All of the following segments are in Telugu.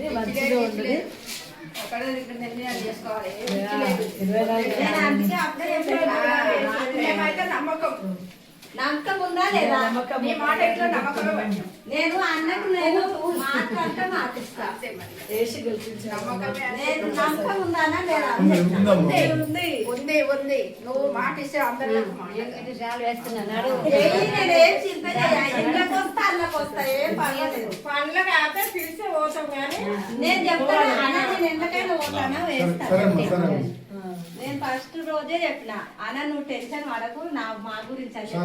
ఉండండి మంచిగా. మేమైతే నమ్మకం. నమ్మకం ఉందా లేదా నమ్మకం నీ మాట ఎట్లా నమ్మకమే పట్టాం. నేను అన్నకు నేను మాట్లాడితే మాటిస్తా. నేను నమ్మకం ఉందానా లేదా ఉంది. ఉంది ఉంది. నువ్వు మాట ఇస్తే అందరికీ మాట చాలు వేస్తున్నాడు చెయ్యి నేను ఏం చింత చేయ ఇంట్లోకి వస్తా అన్నకు వస్తా. ఏం పర్వాలేదు పనులు కాక పిలిస్తే పోతాం కానీ నేను చెప్తాను అన్న నేను ఎందుకైనా పోతాను వేస్తాను నేను ఫస్ట్ రోజే చెప్పిన అన్న నువ్వు టెన్షన్ పడకు నా మా గురించి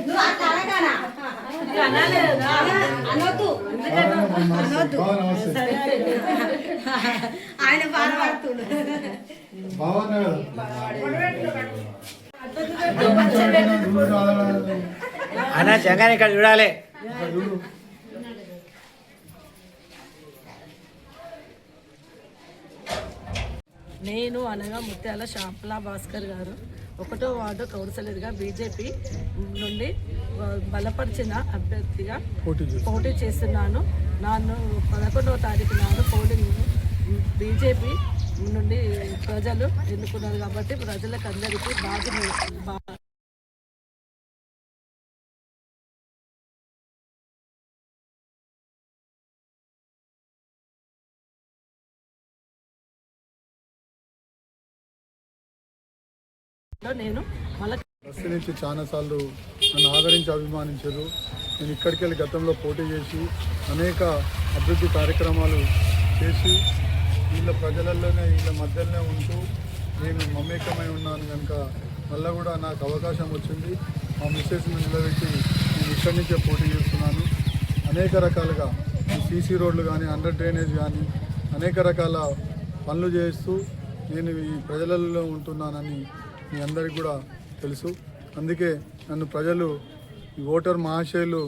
నువ్వు అట్లా అనగానా? అనొద్దు. ఆయన బాధపడుతుండు అన్న చంగాని ఇక్కడ చూడాలి. నేను అనగా ముత్యాల శాంపలా భాస్కర్ గారు. ఒకటో వార్డు కౌన్సిలర్గా బీజేపీ నుండి బలపరిచిన అభ్యర్థిగా. పోటీ చేస్తున్నాను. నన్ను పదకొండవ తారీఖు నాడు పోలింగ్ బీజేపీ నుండి ప్రజలు ఎన్నుకున్నారు కాబట్టి ప్రజలకు అందరికీ బాగా నేను బస్సు నుంచి చాలాసార్లు నన్ను ఆదరించి అభిమానించారు. నేను ఇక్కడికి వెళ్ళి గతంలో పోటీ చేసి అనేక అభివృద్ధి కార్యక్రమాలు చేసి వీళ్ళ ప్రజలలోనే వీళ్ళ మధ్యలోనే ఉంటూ నేను మమేకమై ఉన్నాను కనుక మళ్ళీ కూడా నాకు అవకాశం వచ్చింది. మా మిస్సెస్ని నిలబెట్టి నేను ఇక్కడి నుంచే పోటీ చేస్తున్నాను. అనేక రకాలుగా సీసీ రోడ్లు కానీ అండర్ డ్రైనేజ్ కానీ అనేక రకాల పనులు చేస్తూ నేను ఈ ప్రజలలో ఉంటున్నానని మీ అందరికీ కూడా తెలుసు. అందుకే నన్ను ప్రజలు ఓటర్ మహాశయులు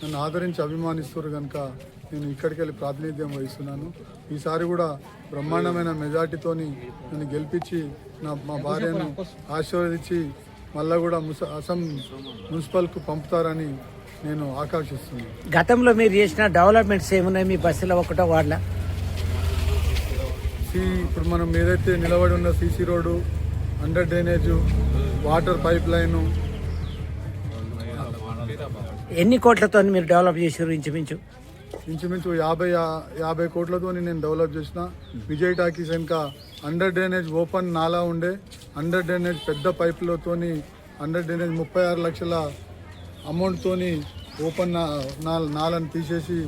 నన్ను ఆదరించి అభిమానిస్తారు కనుక నేను ఇక్కడికి వెళ్ళి ప్రాతినిధ్యం వహిస్తున్నాను. ఈసారి కూడా బ్రహ్మాండమైన మెజార్టీతోని నన్ను గెలిపించి నా మా భార్యను ఆశీర్వదించి మళ్ళా కూడా ముస అసం మున్సిపల్కు పంపుతారని నేను ఆకాంక్షిస్తున్నాను. గతంలో మీరు చేసిన డెవలప్మెంట్స్ ఏమున్నాయి? మీ బస్సులో ఒకటో వార్డులో? సి ఇప్పుడు మనం ఏదైతే నిలబడి ఉన్న CC road under drainage water pipe line ఎన్ని కోట్లతో మీరు డెవలప్ చేసారు ఇంచుమించు? ఇంచుమించు యాభై యాభై కోట్లతో నేను డెవలప్ చేసిన. విజయ్ టాకీస్ వెనుక అండర్ డ్రైనేజ్ ఓపెన్ నాలా ఉండే. అండర్ డ్రైనేజ్ పెద్ద పైపులతోని అండర్ డ్రైనేజ్ ముప్పై ఆరు లక్షల అమౌంట్తోని ఓపెన్ నా నాలను తీసేసి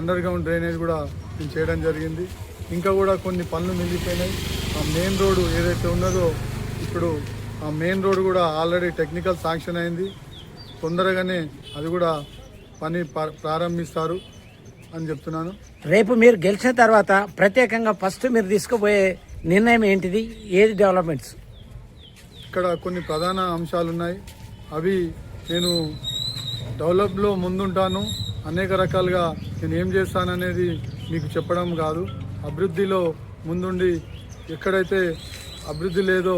అండర్ గ్రౌండ్ డ్రైనేజ్ కూడా నేను చేయడం జరిగింది. ఇంకా కూడా కొన్ని పనులు మిగిలిపోయినాయి. ఆ మెయిన్ రోడ్డు ఏదైతే ఉన్నదో ఇప్పుడు ఆ మెయిన్ రోడ్ కూడా ఆల్రెడీ టెక్నికల్ శాంక్షన్ అయింది. తొందరగానే అది కూడా పని ప్రారంభిస్తారు. అని చెప్తున్నాను. రేపు మీరు గెలిచిన తర్వాత ప్రత్యేకంగా ఫస్ట్ మీరు తీసుకుపోయే నిర్ణయం ఏంటిది? ఏది డెవలప్మెంట్స్ ఇక్కడ కొన్ని ప్రధాన అంశాలు ఉన్నాయి అవి నేను డెవలప్లో ముందుంటాను. అనేక రకాలుగా నేను ఏం చేస్తాననేది మీకు చెప్పడం కాదు. అభివృద్ధిలో ముందుండి ఎక్కడైతే అభివృద్ధి లేదో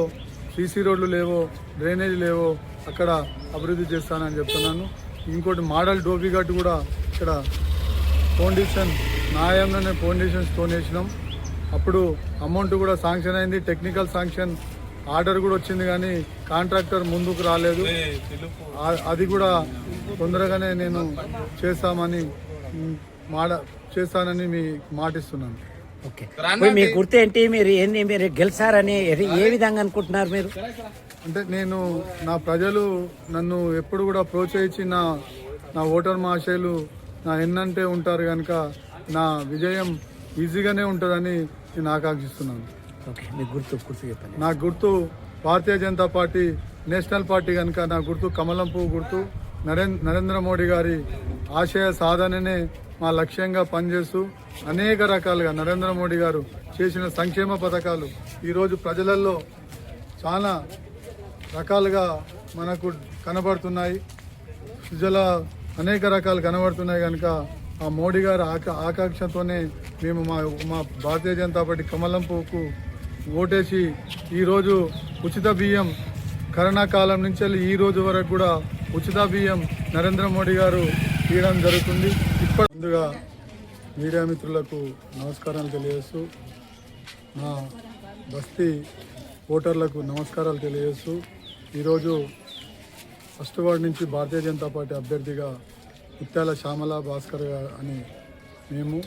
సీసీ రోడ్లు లేవో డ్రైనేజ్ లేవో అక్కడ అభివృద్ధి చేస్తానని చెప్తున్నాను. ఇంకోటి మోడల్ డోబిఘాట్ కూడా ఇక్కడ ఫౌండేషన్ న్యాయంలోనే ఫౌండేషన్ స్టోన్ వేసినాం అప్పుడు అమౌంట్ కూడా శాంక్షన్ అయింది. టెక్నికల్ శాంక్షన్ ఆర్డర్ కూడా వచ్చింది కానీ కాంట్రాక్టర్ ముందుకు రాలేదు. అది కూడా తొందరగానే నేను చేస్తామని మాడ చేస్తానని మీ మాటిస్తున్నాను. ఓకే. మీ గుర్తు ఏంటి? మీరు ఏంది? మీరు గెలిచారని ఏ- ఏ విధంగా అనుకుంటున్నారు మీరు? అంటే నేను నా ప్రజలు నన్ను ఎప్పుడు కూడా ప్రోత్సహించి నా నా ఓటర్ మహాశయులు నా ఎన్నంటే ఉంటారు కనుక నా విజయం ఈజీగానే ఉంటుందని నేను ఆకాంక్షిస్తున్నాను ఓకే మీ గుర్తు గుర్తు చెప్పండి. నా గుర్తు Bharatiya Janata party national party కనుక నా గుర్తు కమలం పువ్వు గుర్తు. నరేంద్ర నరేంద్ర మోడీ గారి ఆశయ సాధననే మా లక్ష్యంగా పనిచేస్తూ అనేక రకాలుగా నరేంద్ర మోడీ గారు చేసిన సంక్షేమ పథకాలు ఈరోజు ప్రజలలో చాలా రకాలుగా మనకు కనబడుతున్నాయి. ప్రజల అనేక రకాలు కనబడుతున్నాయి కనుక ఆ మోడీ గారి ఆక ఆకాంక్షతోనే మేము మా మా భారతీయ జనతా పార్టీ కమలంపుకు ఓటేసి ఈరోజు ఉచిత బియ్యం కరోనా కాలం నుంచి ఈ రోజు వరకు కూడా ఉచిత బియ్యం నరేంద్ర మోడీ గారు తీయడం జరుగుతుంది. ఇప్పటి ముందుగా మీడియా మిత్రులకు నమస్కారాలు తెలియజేస్తూ నా బస్తీ ఓటర్లకు నమస్కారాలు తెలియజేస్తూ ఈరోజు ఫస్ట్ వార్డ్ నుంచి భారతీయ జనతా పార్టీ అభ్యర్థిగా ముత్యాల శ్యామల భాస్కర్ అని మేము